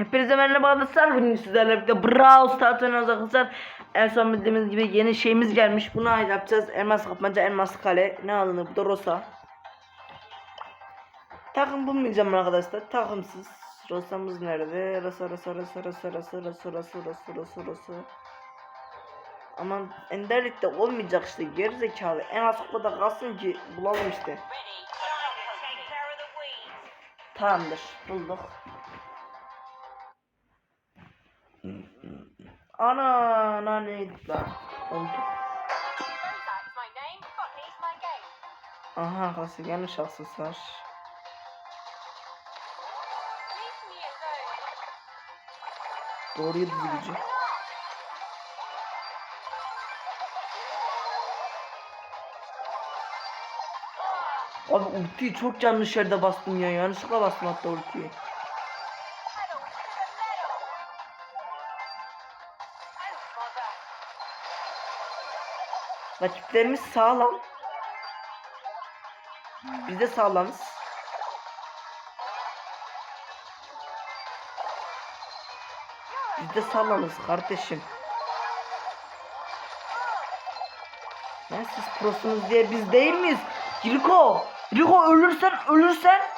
Hepinize merhaba arkadaşlar. Bugün sizlerle birlikte Brawl Stars oynuyoruz arkadaşlar. En son bildiğimiz gibi yeni şeyimiz gelmiş. Bunu yapacağız. Elmas kapmaca, elmas kale. Ne alınır? Bu da Rosa. Takım bulmayacağım arkadaşlar. Takımsız. Rosa'mız nerede? Rosa, Rosa, Rosa, Rosa, Rosa, Rosa, Rosa, Rosa, Rosa, Rosa. Aman enderlikte olmayacak işte gerizekalı. En az kupada kalsın ki bulalım işte. Tamamdır. Bulduk. Ana lan? Oldu. Aha arkadaşlar yanlış aksesuar. Doğru yıldız gücü. Abi ultiyi çok yanlış yerde bastım ya. Yanlışlıkla bastım hatta ultiyi. Rakiplerimiz sağlam. Biz de sağlamız. Biz de sağlamız kardeşim. Ya siz prosunuz diye biz değil miyiz? Riko! Riko ölürsen ölürsen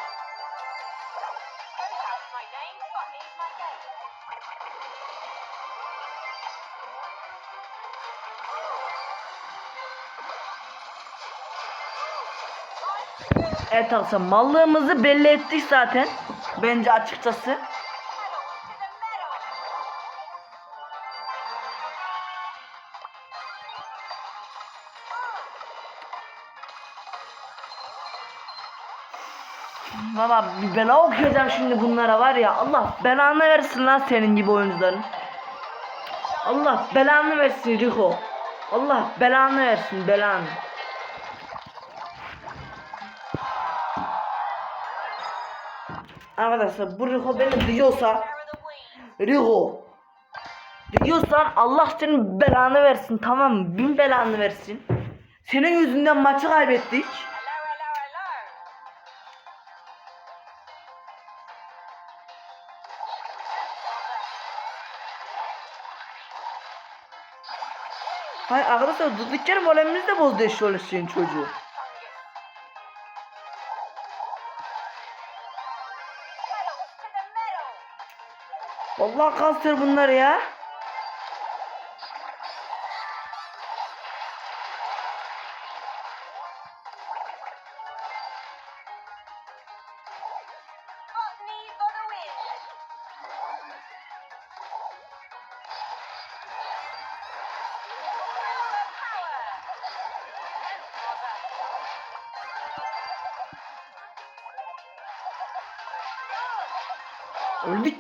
Evet arkadaşlar mallığımızı belli ettik zaten. Bence açıkçası. Baba bir bela okuyacağım şimdi bunlara var ya Allah belanı versin lan senin gibi oyuncuların. Allah belanı versin Rico. Allah belanı versin belanı. Arkadaşlar bu Rico beni duyuyorsa Rico Duyuyorsan Allah senin belanı versin tamam mı? Bin belanı versin. Senin yüzünden maçı kaybettik. Hayır arkadaşlar durduk yere volümümüz de bozdu eşyalı şeyin çocuğu. Allah kastır bunları ya.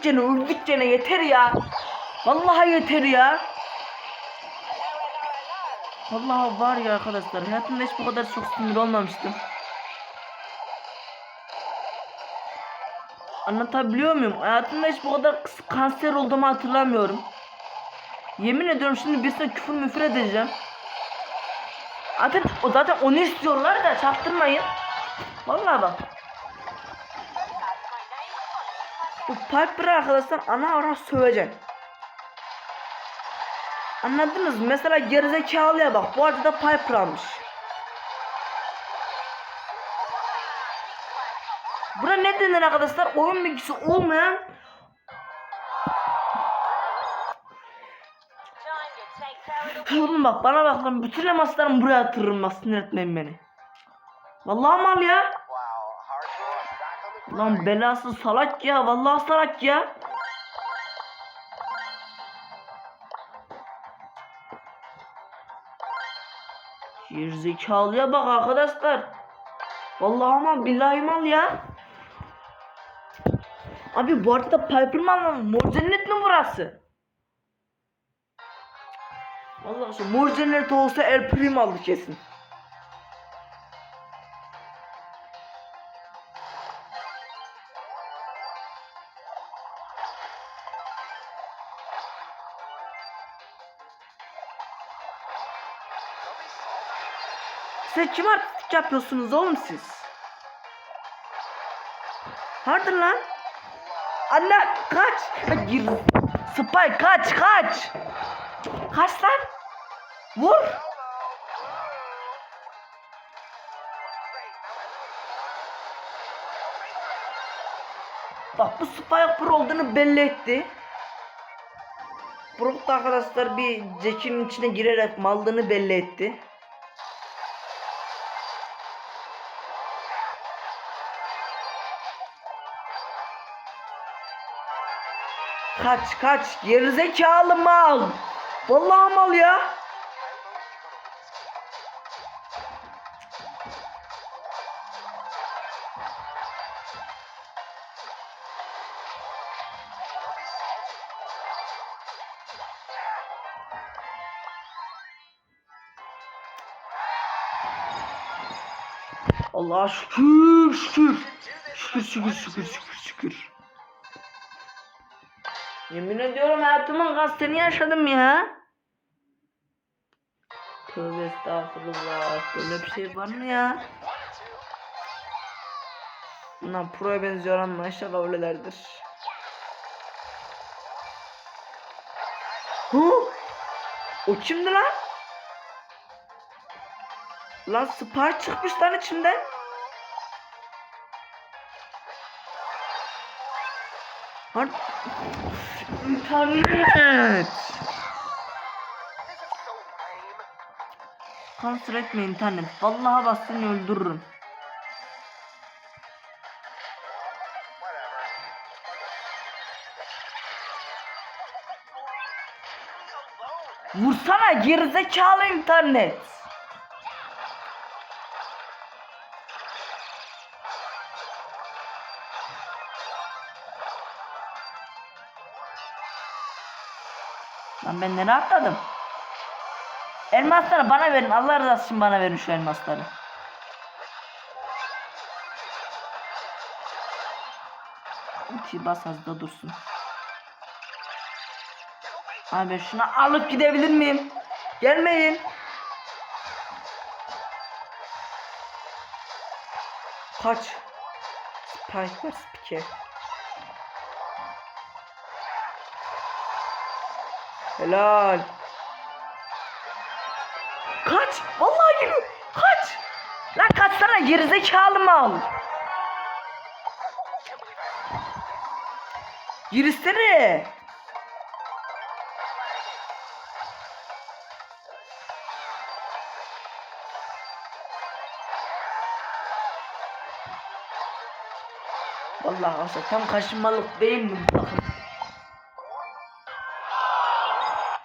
Gene öldük gene yeter ya. Vallahi yeter ya. Vallahi var ya arkadaşlar hayatımda hiç bu kadar çok sinir olmamıştım. Anlatabiliyor muyum? Hayatımda hiç bu kadar kanser olduğumu hatırlamıyorum. Yemin ediyorum şimdi birisine küfür müfür edeceğim. Zaten, zaten onu istiyorlar da çaktırmayın. Vallahi bak. Bu Piper arkadaşlar ana ara sövecek. Anladınız mı? Mesela gerizekalıya bak. Bu arada da Piper almış. Buna ne denir arkadaşlar? Oyun bilgisi olmayan Oğlum bak bana bak lan bütün elmaslarımı buraya atırırım bak sinir etmeyin beni. Vallahi mal ya. Lan belası salak ya vallahi salak ya. Gerizekalıya bak arkadaşlar. Vallahi mal billahi mal ya. Abi bu arada Piperman mı? Mor cennet mi burası? Vallahi şu mor cennet olsa El Primo aldı kesin. Kim artistik yapıyorsunuz oğlum siz? Hardır lan. Anne kaç. Gir. Spy kaç kaç. Kaç lan. Vur. Bak bu Spike Pro olduğunu belli etti. Brook da arkadaşlar bir Jack'in içine girerek mallığını belli etti. Kaç kaç gerizekalı mal. Vallahi mal ya. Allah'a şükür şükür. Şükür şükür şükür şükür şükür. Yemin ediyorum hayatımın gazeteni yaşadım ya. Tövbe estağfurullah. Böyle bir şey var mı ya? Bunlar proya benziyor ama inşallah öylelerdir. Hı? O kimdi lan? Lan Spy çıkmış lan içinden. Lan İnternet. Kanser etme internet. Vallahi seni öldürürüm. Vursana gerizekalı internet. Lan ben nereye atladım? Elmasları bana verin. Allah razı olsun bana verin şu elmasları. Ultiyi bas az da dursun. Abi ben şunu alıp gidebilir miyim? Gelmeyin. Kaç. Spike var. Helal. Kaç. Vallahi geliyor. Kaç. Lan kaçsana gerizekalı mal. Girsene. Vallahi aslında tam kaşınmalık değil mi bu takım?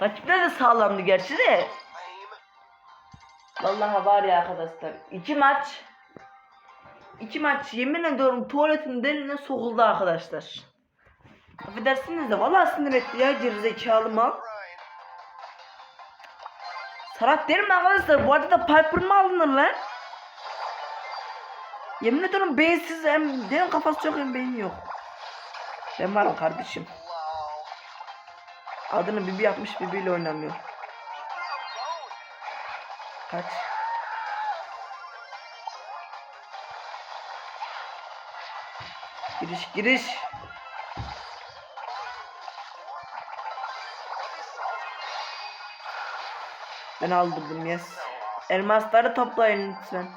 Rakipler de sağlamdı gerçi de. Vallahi var ya arkadaşlar. iki maç. iki maç yemin ediyorum tuvaletin deliğine sokuldu arkadaşlar. Affedersiniz de vallahi sinir etti ya gerizekalı mal. Sarat derim arkadaşlar bu arada da Piper mı alınır lan? Yemin ediyorum beyinsiz hem hem kafası yok hem beyni yok. Ben varım kardeşim. Adını Bibi yapmış Bibi ile oynamıyor. Kaç. Giriş giriş. Ben aldırdım yes. Elmasları toplayın lütfen.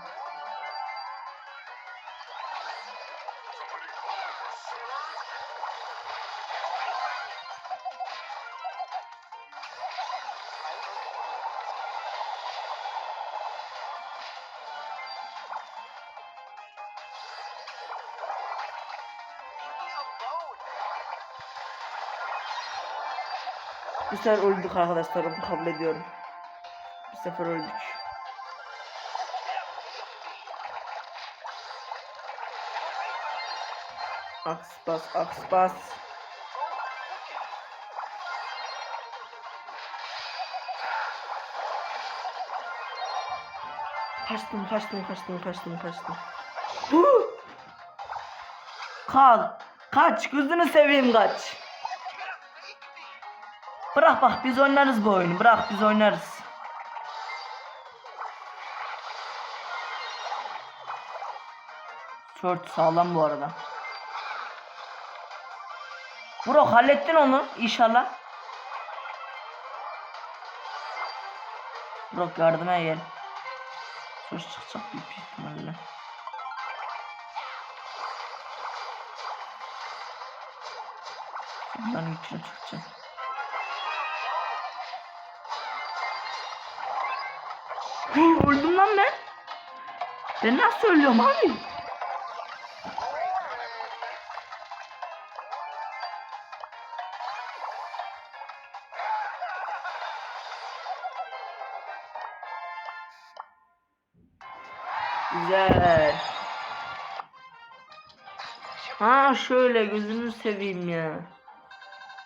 Bu sefer öldük arkadaşlar onu kabul ediyorum. Bu sefer öldük. Aks bas, aks bas. Kaçtım, kaçtım, kaçtım, kaçtım, kaçtım. Kal. Kaç, gözünü seveyim kaç. Bırak bak biz oynarız bu oyunu. Bırak biz oynarız. Short sağlam bu arada. Bro hallettin onu inşallah. Bro yardıma gel. Sus çıkacak büyük ihtimalle. Bunların içine çıkacak. Lan ben. Ben nasıl ölüyorum abi? Güzel. Ha şöyle gözünü seveyim ya.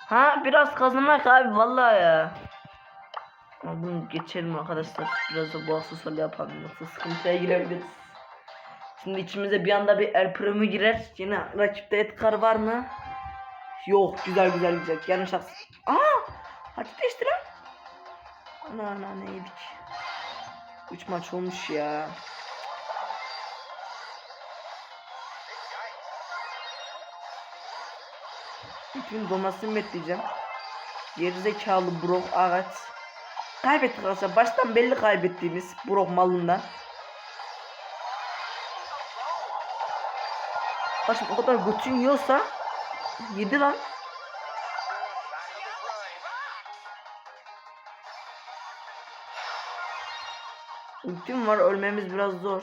Ha biraz kazanmak abi vallahi ya. Geçelim arkadaşlar. Biraz da bu aksesuarla yapalım yoksa sıkıntıya girebiliriz. Şimdi içimize bir anda bir El Primo girer. Yine rakipte Edgar var mı? Yok güzel güzel güzel. Yanlış aks. Aa! Hadi değiştir lan. Ana ana ne yedik. 3 maç olmuş ya. Bütün domasını bekleyeceğim. Gerizekalı Brock ağaç. Kaybettik arkadaşlar. Baştan belli kaybettiğimiz Brock malından. Başım o kadar götün yiyorsa yedi lan. Ultim var ölmemiz biraz zor.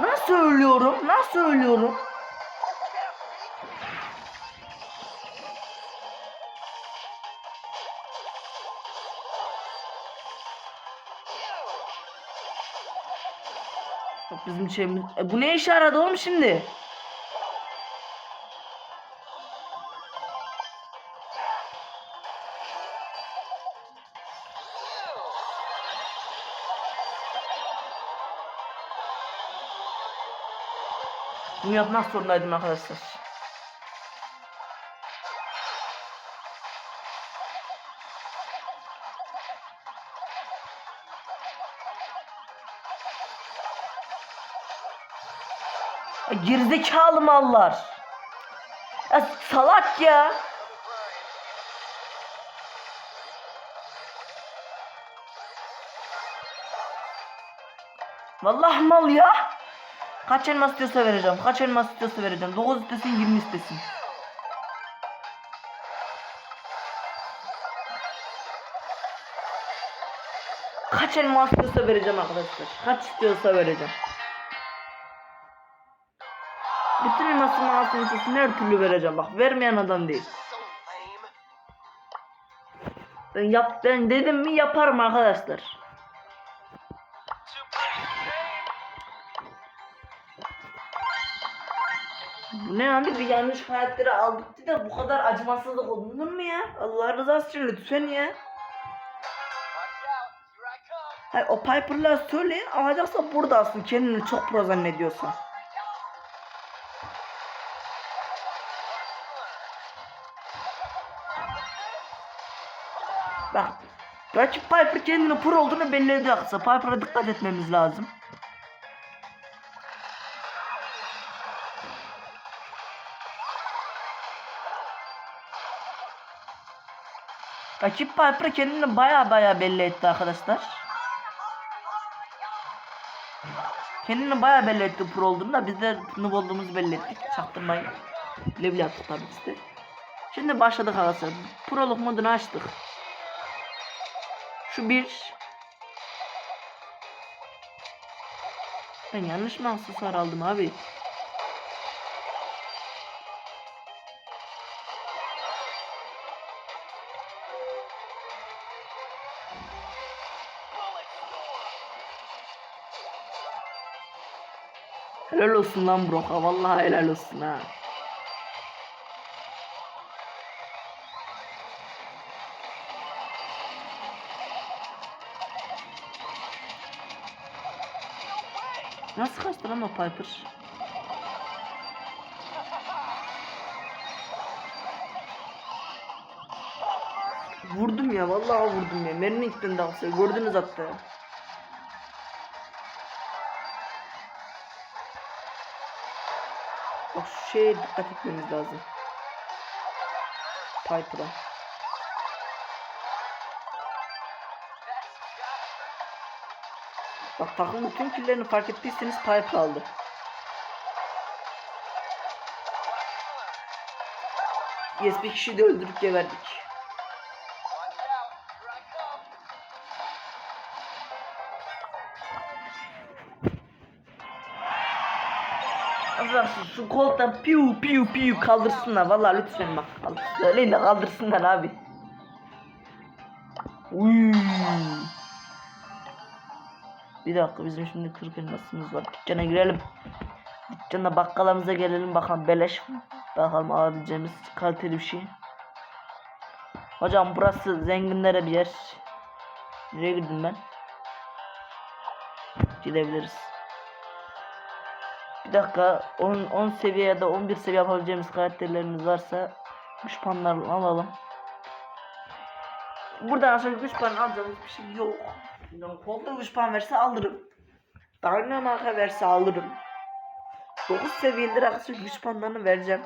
Nasıl ölüyorum? Nasıl ölüyorum? Bizim şeyimiz... E, bu ne işe yaradı oğlum şimdi? Yapmak zorundaydım arkadaşlar. Ya Gerizekalı mallar. Ya salak ya. Vallahi mal ya. Kaç elmas istiyorsa vereceğim. Kaç elmas istiyorsa vereceğim. 9 istesin 20 istesin. Kaç elmas istiyorsa vereceğim arkadaşlar. Kaç istiyorsa vereceğim. Bütün elmasımı alsın istesin her türlü vereceğim. Bak vermeyen adam değil. Ben yap ben dedim mi yaparım arkadaşlar. Ne abi bir yanlış karakteri aldık de bu kadar acımasızlık olunur mu ya? Allah rızası için lütfen ya. Hayır o Piper'la söyleyin alacaksa burada alsın kendini çok pro zannediyorsa. Bak rakip Piper kendini pro olduğunu belli ediyorsa Piper'a dikkat etmemiz lazım. Rakip Piper kendini baya baya belli etti arkadaşlar. Kendini baya belli etti pro olduğunu da biz de noob olduğumuzu belli ettik. Çaktırmayın. Level yaptık tabii biz de. Şimdi başladık arkadaşlar. Prolog modunu açtık. Şu bir. Ben yanlış aksesuar aldım abi? Helal olsun lan Broka. Vallahi helal olsun ha. Nasıl kaçtı lan o Piper? Vurdum ya vallahi vurdum ya. Mermi gittim daha gördünüz hatta. Bak şu şeye dikkat etmemiz lazım. Piper'a. Bak takım bütün killerini fark ettiyseniz Piper aldı. Yes bir kişiyi de öldürüp geberdik. Şu koltuktan piu piu piu kaldırsınlar vallahi lütfen bak kaldır. Söyleyin de kaldırsınlar abi. Uy. Bir dakika bizim şimdi 40 elmasımız var. Dükkana girelim. Dükkana bakkalımıza gelelim bakalım beleş bakalım alabileceğimiz kaliteli bir şey. Hocam burası zenginlere bir yer. Nereye girdim ben? Gidebiliriz. Bir dakika 10 10 seviye ya da 11 seviye yapabileceğimiz karakterlerimiz varsa güç puanlarını alalım. Buradan sonra güç puanı alacağımız bir şey yok. Kolda güç puan verse alırım. Dynamaka verse alırım. 9 seviyedir arkadaşlar güç puanlarını vereceğim.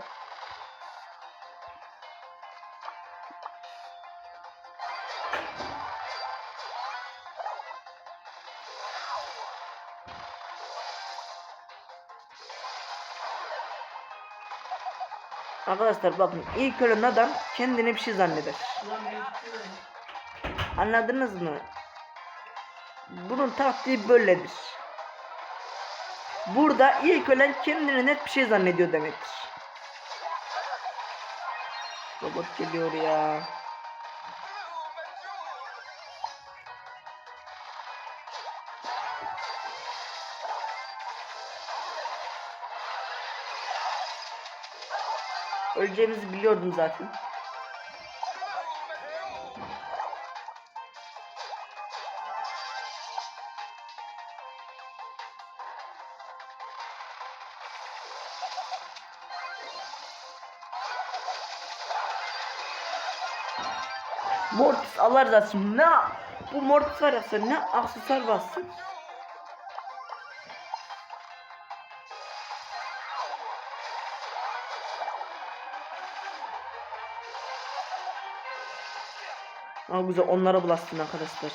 Arkadaşlar bakın ilk ölen adam kendine bir şey zanneder. Anladınız mı? Bunun taktiği böyledir. Burada ilk ölen kendini net bir şey zannediyor demektir. Robot geliyor ya. Öleceğimizi biliyordum zaten. Mortis razı olsun. Ne bu Mortis var sen ne aksesuar bassın. Ama güzel onlara bulaşsın arkadaşlar.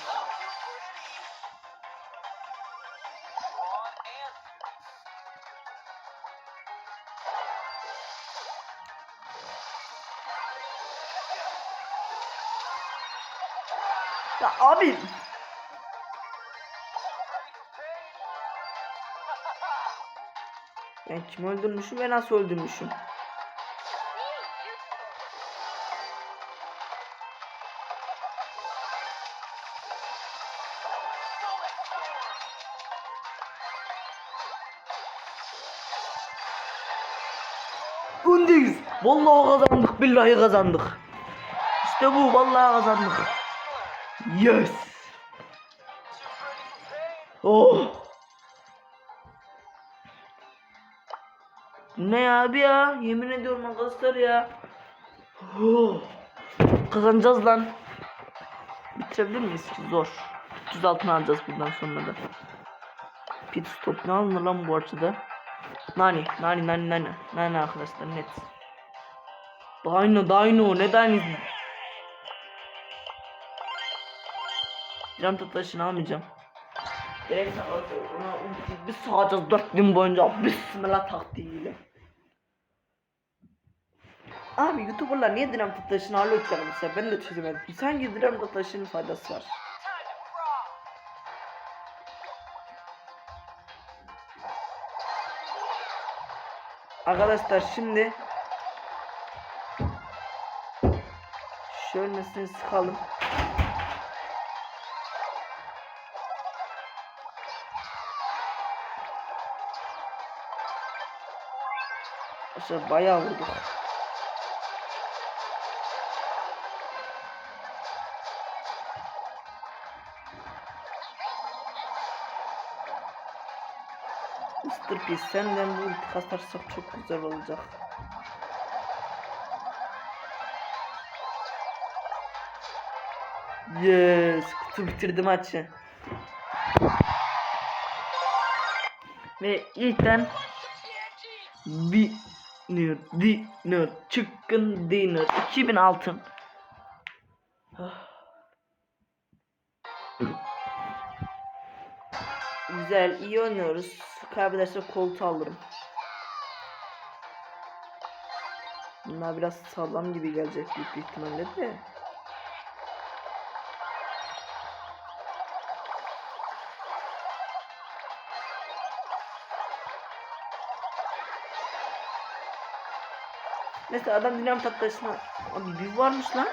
Ya abi. Ben kim öldürmüşüm ve nasıl öldürmüşüm? Öndeyiz. Vallahi kazandık. Billahi kazandık. İşte bu. Vallahi kazandık. Yes. Oh. Ne abi ya? Yemin ediyorum arkadaşlar ya. Oh. Kazanacağız lan. Bitirebilir miyiz? Zor. 300 altın alacağız bundan sonra da. Pit stop ne alınır lan bu açıda? Nani, nani, nani, nani. Nani arkadaşlar net. Dino, Dino, ne Dino? Can taşını almayacağım. Direkt ona bir sağacağız 4 gün boyunca Bismillah taktiğiyle. Abi YouTuber'lar niye dinamit taşını alıyor ki ben de çözemedim. Sanki dinamit taşının faydası var. Arkadaşlar şimdi şöylesini sıkalım. Arkadaşlar bayağı vurduk. Mr. P senden bu ulti kasarsak çok güzel olacak. Yes, kutu bitirdi maçı. Ve ilkten dinner, dinner, chicken dinner. 2000 altın. Ah. Güzel, iyi oynuyoruz. Kaybedersek koltuğu alırım. Bunlar biraz sağlam gibi gelecek büyük bir ihtimalle de. Neyse adam dinamo tahtasına... Abi bir varmış lan.